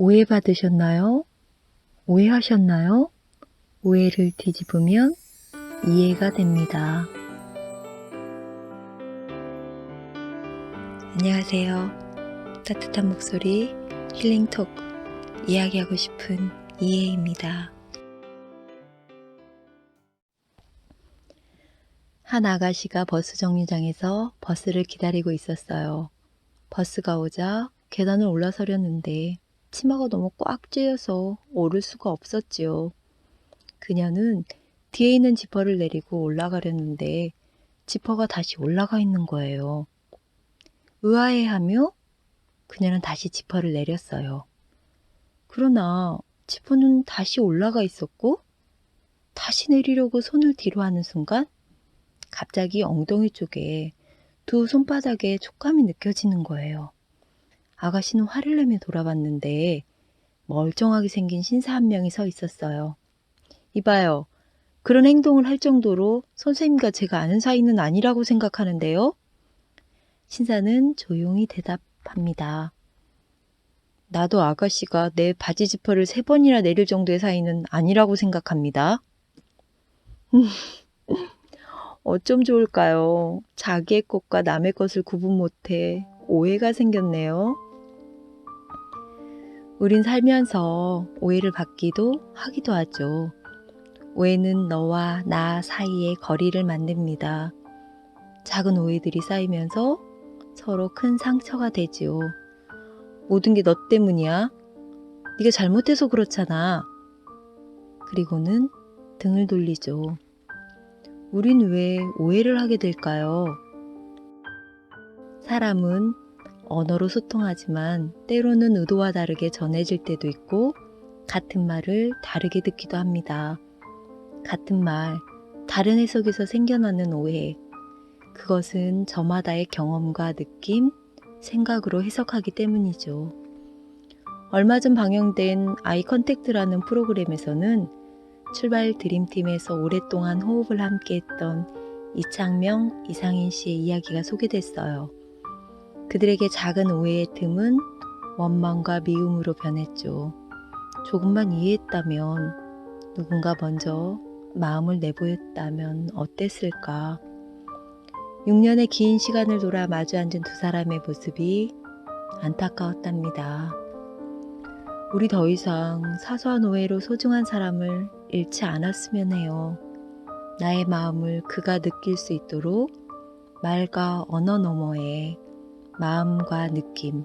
오해받으셨나요? 오해하셨나요? 오해를 뒤집으면 이해가 됩니다. 안녕하세요. 따뜻한 목소리 힐링톡 이야기하고 싶은 이해입니다. 한 아가씨가 버스 정류장에서 버스를 기다리고 있었어요. 버스가 오자 계단을 올라서려는데 치마가 너무 꽉 쬐여서 오를 수가 없었지요. 그녀는 뒤에 있는 지퍼를 내리고 올라가려는데 지퍼가 다시 올라가 있는 거예요. 의아해하며 그녀는 다시 지퍼를 내렸어요. 그러나 지퍼는 다시 올라가 있었고 다시 내리려고 손을 뒤로 하는 순간 갑자기 엉덩이 쪽에 두 손바닥에 촉감이 느껴지는 거예요. 아가씨는 화를 내며 돌아봤는데 멀쩡하게 생긴 신사 한 명이 서 있었어요. 이봐요. 그런 행동을 할 정도로 선생님과 제가 아는 사이는 아니라고 생각하는데요. 신사는 조용히 대답합니다. 나도 아가씨가 내 바지 지퍼를 세 번이나 내릴 정도의 사이는 아니라고 생각합니다. 어쩜 좋을까요? 자기의 것과 남의 것을 구분 못해 오해가 생겼네요. 우린 살면서 오해를 받기도 하기도 하죠. 오해는 너와 나 사이의 거리를 만듭니다. 작은 오해들이 쌓이면서 서로 큰 상처가 되지요. 모든 게 너 때문이야. 네가 잘못해서 그렇잖아. 그리고는 등을 돌리죠. 우린 왜 오해를 하게 될까요? 사람은 언어로 소통하지만 때로는 의도와 다르게 전해질 때도 있고 같은 말을 다르게 듣기도 합니다. 같은 말, 다른 해석에서 생겨나는 오해. 그것은 저마다의 경험과 느낌, 생각으로 해석하기 때문이죠. 얼마 전 방영된 아이 컨택트라는 프로그램에서는 출발 드림팀에서 오랫동안 호흡을 함께 했던 이창명, 이상인 씨의 이야기가 소개됐어요. 그들에게 작은 오해의 틈은 원망과 미움으로 변했죠. 조금만 이해했다면, 누군가 먼저 마음을 내보였다면 어땠을까? 6년의 긴 시간을 돌아 마주 앉은 두 사람의 모습이 안타까웠답니다. 우리 더 이상 사소한 오해로 소중한 사람을 잃지 않았으면 해요. 나의 마음을 그가 느낄 수 있도록 말과 언어 너머에 마음과 느낌,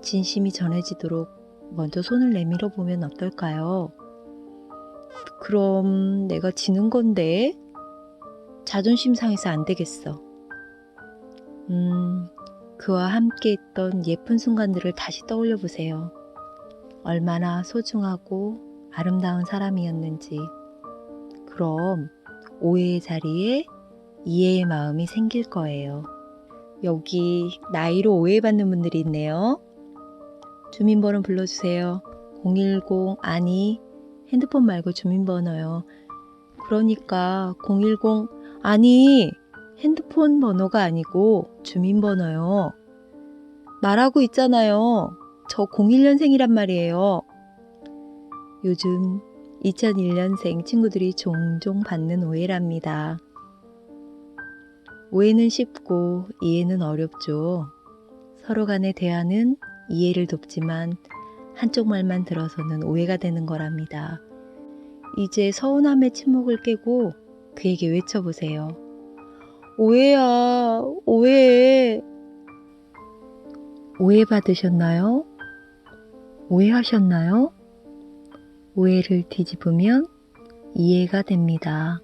진심이 전해지도록 먼저 손을 내밀어 보면 어떨까요? 그럼 내가 지는 건데 자존심 상해서 안 되겠어. 음, 그와 함께 있던 예쁜 순간들을 다시 떠올려 보세요. 얼마나 소중하고 아름다운 사람이었는지. 그럼 오해의 자리에 이해의 마음이 생길 거예요. 여기 나이로 오해받는 분들이 있네요. 주민번호 불러주세요. 010 아니 핸드폰 말고 주민번호요. 그러니까 010 아니 핸드폰 번호가 아니고 주민번호요. 말하고 있잖아요. 저 01년생이란 말이에요. 요즘 2001년생 친구들이 종종 받는 오해랍니다. 오해는 쉽고 이해는 어렵죠. 서로 간의 대화는 이해를 돕지만 한쪽 말만 들어서는 오해가 되는 거랍니다. 이제 서운함의 침묵을 깨고 그에게 외쳐보세요. 오해야, 오해. 오해받으셨나요? 오해하셨나요? 오해를 뒤집으면 이해가 됩니다.